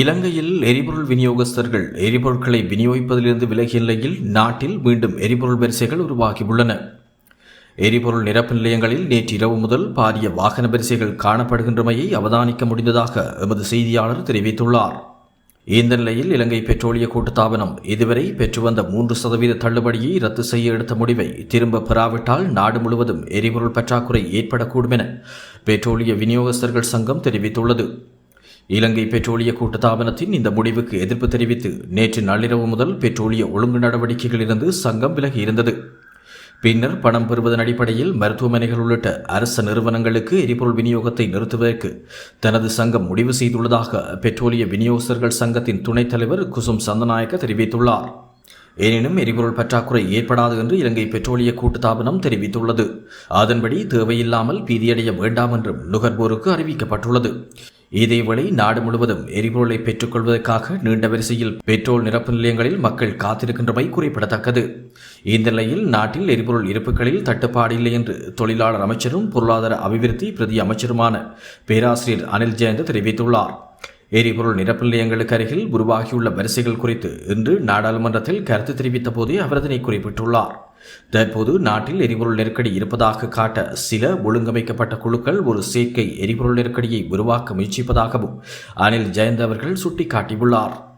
இலங்கையில் எரிபொருள் விநியோகஸ்தர்கள் எரிபொருட்களை விநியோகிப்பதிலிருந்து விலகிய நிலையில் நாட்டில் மீண்டும் எரிபொருள் வரிசைகள் உருவாகியுள்ளன. எரிபொருள் நிரப்பு நிலையங்களில் நேற்று இரவு முதல் பாரிய வாகன வரிசைகள் காணப்படுகின்றமையை அவதானிக்க முடிந்ததாக எமது செய்தியாளர் தெரிவித்துள்ளார். இந்த நிலையில் இலங்கை பெட்ரோலிய கூட்டுத்தாபனம் இதுவரை பெற்று வந்த மூன்று சதவீத தள்ளுபடியை ரத்து செய்ய எடுத்த முடிவை திரும்ப பெறாவிட்டால் நாடு முழுவதும் எரிபொருள் பற்றாக்குறை ஏற்படக்கூடும் என பெட்ரோலிய விநியோகஸ்தர்கள் சங்கம் தெரிவித்துள்ளது. இலங்கை பெட்ரோலிய கூட்டுத்தாபனத்தின் இந்த முடிவுக்கு எதிர்ப்பு தெரிவித்து நேற்று நள்ளிரவு முதல் பெட்ரோலிய ஒழுங்கு நடவடிக்கைகளிலிருந்து சங்கம் விலகியிருந்தது பின்னர் பணம் பெறுவதன் அடிப்படையில் மருத்துவமனைகள் உள்ளிட்ட அரச நிறுவனங்களுக்கு எரிபொருள் விநியோகத்தை நிறுத்துவதற்கு தனது சங்கம் முடிவு செய்துள்ளதாக பெட்ரோலிய விநியோகஸ்தர்கள் சங்கத்தின் துணைத் தலைவர் குசும் சந்தநாயக்க தெரிவித்துள்ளார். எனினும் எரிபொருள் பற்றாக்குறை ஏற்படாது என்று இலங்கை பெட்ரோலிய கூட்டுத்தாபனம் தெரிவித்துள்ளது. அதன்படி தேவையில்லாமல் பீதியடைய வேண்டாம் என்றும் நுகர்வோருக்கு அறிவிக்கப்பட்டுள்ளது. இதேவேளை நாடு முழுவதும் எரிபொருளை பெற்றுக்கொள்வதற்காக நீண்ட வரிசையில் பெட்ரோல் நிரப்பு நிலையங்களில் மக்கள் காத்திருக்கின்றமை குறிப்பிடத்தக்கது. இந்த நிலையில் நாட்டில் எரிபொருள் இருப்புகளில் தட்டுப்பாடு இல்லை என்று தொழிலாளர் அமைச்சரும் பொருளாதார அபிவிருத்தி பிரதி அமைச்சருமான பேராசிரியர் அனில் ஜெயந்த் தெரிவித்துள்ளார். எரிபொருள் நிரப்பு நிலையங்களுக்கு அருகில் உருவாகியுள்ள வரிசைகள் குறித்து இன்று நாடாளுமன்றத்தில் கருத்து தெரிவித்த போதே அவர் அதனை குறிப்பிட்டுள்ளார். தற்போது நாட்டில் எரிபொருள் நெருக்கடி இருப்பதாக காட்ட சில ஒழுங்கமைக்கப்பட்ட குழுக்கள் ஒரு சேர்க்கை எரிபொருள் நெருக்கடியை உருவாக்க முயற்சிப்பதாகவும் அனில் ஜெயந்த் அவர்கள் சுட்டிக்காட்டியுள்ளார்.